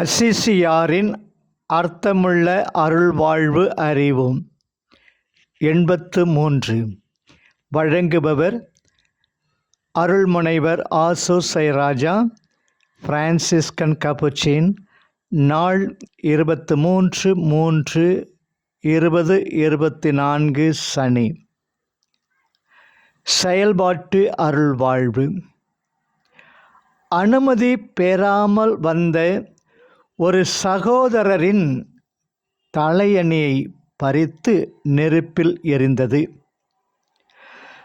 அசிசியாரின் அர்த்தமுள்ள அருள்வாழ்வு அறிவோம். எண்பத்து மூன்று. வழங்குபவர் அருள்முனைவர் ஆசு சைராஜா பிரான்சிஸ்கன் கபுச்சின். நாள் இருபத்து மூன்று மூன்று இருபது இருபத்தி நான்கு சனி. செயல்பாட்டு அருள்வாழ்வு. அனுமதி பெறாமல் வந்த ஒரு சகோதரரின் தலையணியை பறித்து நெருப்பில் எரிந்தது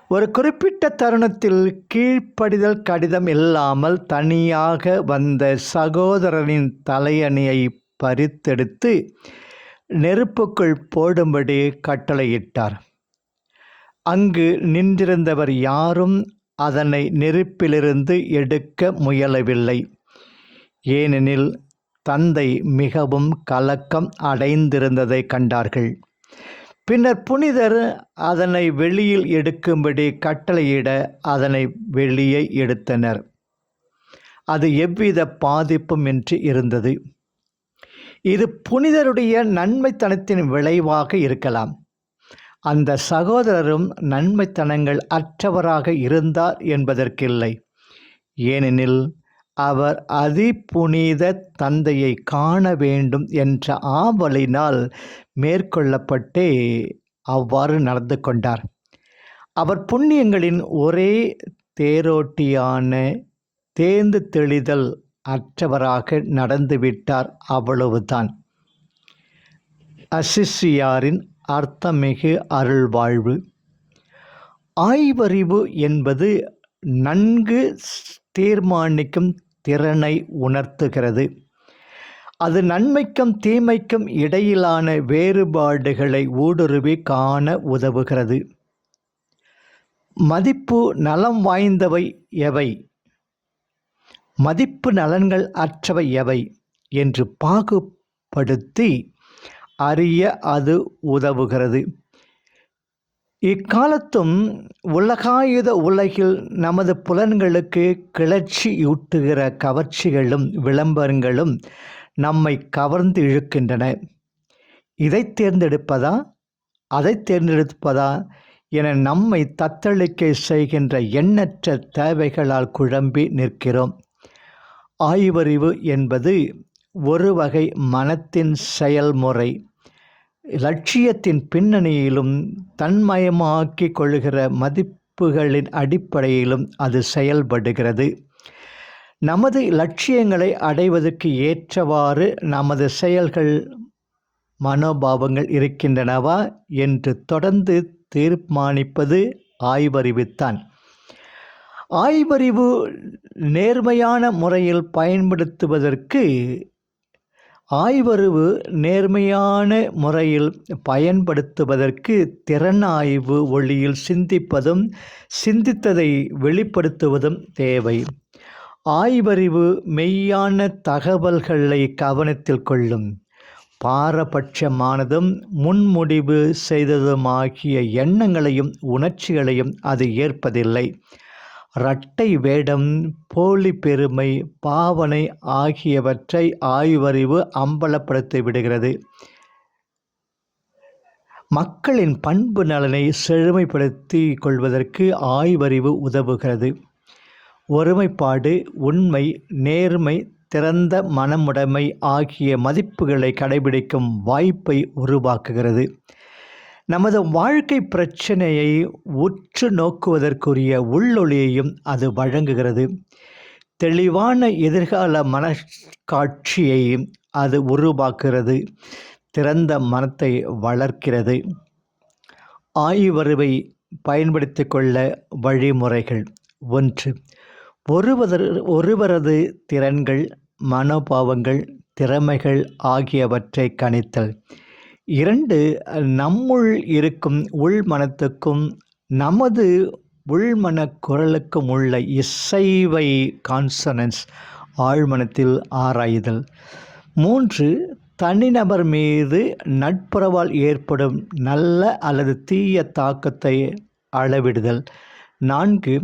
ஒரு குறிப்பிட்ட தருணத்தில் கீழ்ப்படிதல் கடிதம் இல்லாமல் தனியாக வந்த சகோதரனின் தலையணியை பறித்தெடுத்து நெருப்புக்குள் போடும்படி கட்டளையிட்டார். அங்கு நின்றிருந்தவர் யாரும் அதனை நெருப்பிலிருந்து எடுக்க முயலவில்லை. ஏனெனில் தந்தை மிகவும் கலக்கம் அடைந்திருந்ததை கண்டார்கள். பின்னர் புனிதர் அதனை வெளியில் எடுக்கும்படி கட்டளையிட அதனை வெளியே எடுத்தனர். அது எவ்வித பாதிப்பும் என்று இருந்தது. இது புனிதருடைய நன்மைத்தனத்தின் விளைவாக இருக்கலாம். அந்த சகோதரரும் நன்மைத்தனங்கள் அற்றவராக இருந்தார் என்பதற்கில்லை. ஏனெனில் அவர் அதிபுனித தந்தையை காண வேண்டும் என்ற ஆவலினால் மேற்கொள்ளப்பட்டே அவ்வாறு நடந்து கொண்டார். அவர் புண்ணியங்களின் ஒரே தேரோட்டியான தேர்ந்து தெளிதல் அற்றவராக நடந்துவிட்டார் அவ்வளவுதான். அசிஷியாரின் அர்த்தமிகு அருள்வாழ்வு. ஆய்வறிவு என்பது நன்கு தீர்மானிக்கும் திறனை உணர்த்துகிறது. அது நன்மைக்கும் தீமைக்கும் இடையிலான வேறுபாடுகளை ஊடுருவி காண உதவுகிறது. மதிப்பு நலம் வாய்ந்தவை எவை? மதிப்பு நலன்கள் அற்றவை எவை? என்று பாகுபடுத்தி அறிய அது உதவுகிறது. இக்காலத்தும் உலகாயுத உலகில் நமது புலன்களுக்கு கிளர்ச்சியூட்டுகிற கவர்ச்சிகளும் விளம்பரங்களும் நம்மை கவர்ந்து இழுக்கின்றன. இதை தேர்ந்தெடுப்பதா? அதை தேர்ந்தெடுப்பதா? என நம்மை தத்தளிக்கை செய்கின்ற எண்ணற்ற தேவைகளால் குழம்பி நிற்கிறோம். ஆய்வறிவு என்பது ஒரு வகை மனத்தின் செயல்முறை. லட்சியத்தின் பின்னணியிலும் தன்மயமாக்கி கொள்கிற மதிப்புகளின் அடிப்படையிலும் அது செயல்படுகிறது. நமது லட்சியங்களை அடைவதற்கு ஏற்றவாறு நமது செயல்கள் மனோபாவங்கள் இருக்கின்றனவா என்று தொடர்ந்து தீர்மானிப்பது ஆய்வறிவுத்தான். ஆய்வறிவு நேர்மையான முறையில் பயன்படுத்துவதற்கு ஆய்வறிவு நேர்மையான முறையில் பயன்படுத்துவதற்கு திறனாய்வு ஒளியில் சிந்திப்பதும் சிந்தித்ததை வெளிப்படுத்துவதும் தேவை. ஆய்வறிவு மெய்யான தகவல்களை கவனத்தில் கொள்ளும். பாரபட்சமானதும் முன்முடிவு செய்ததுமாகிய எண்ணங்களையும் உணர்ச்சிகளையும் அது ஏற்பதில்லை. இரட்டை வேடம் போலி பெருமை பாவனை ஆகியவற்றை ஆய்வறிவு அம்பலப்படுத்தி விடுகிறது. மக்களின் பண்பு நலனை செழுமைப்படுத்தி கொள்வதற்கு ஆய்வறிவு உதவுகிறது. ஒருமைப்பாடு உண்மை நேர்மை திறந்த மனமுடைமை ஆகிய மதிப்புகளை கடைபிடிக்கும் வாய்ப்பை உருவாக்குகிறது. நமது வாழ்க்கை பிரச்சனையை உற்று நோக்குவதற்குரிய உள்ளொளியையும் அது வழங்குகிறது. தெளிவான எதிர்கால மனக்காட்சியை அது உருவாக்குகிறது. திறந்த மனத்தை வளர்க்கிறது. ஆய்வறிவை பயன்படுத்தி கொள்ள வழிமுறைகள். ஒன்று ஒருவர் ஒருவரது திறன்கள் மனோபாவங்கள் திறமைகள் ஆகியவற்றை கணித்தல். இரண்டு நம்முள் இருக்கும் உள் மனத்துக்கும் நமது உள்மன குரலுக்கும் உள்ள இசைவை கான்சனன்ஸ் ஆழ்மனத்தில் ஆராய்தல். மூன்று தனிநபர் மீது நட்புறவால் ஏற்படும் நல்ல அல்லது தீய தாக்கத்தை அளவிடுதல். நான்கு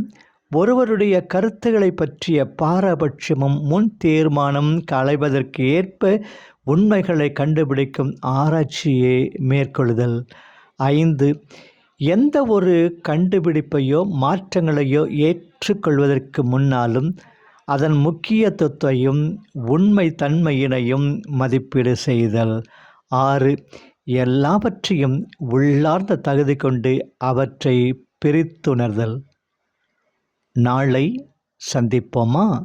ஒருவருடைய கருத்துக்களை பற்றிய பாரபட்சமும் முன் தீர்மானம் களைவதற்கு ஏற்ப உண்மைகளை கண்டுபிடிக்கும் ஆராய்ச்சியை மேற்கொள்ளுதல். ஐந்து எந்த ஒரு கண்டுபிடிப்பையோ மாற்றங்களையோ ஏற்றுக்கொள்வதற்கு முன்னாலும் அதன் முக்கியத்துவத்தையும் உண்மை தன்மையினையும் மதிப்பீடு செய்தல். ஆறு எல்லாவற்றையும் உள்ளார்ந்த தகுதி கொண்டு அவற்றை பிரித்துணர்தல். நாளை சந்திப்போமா?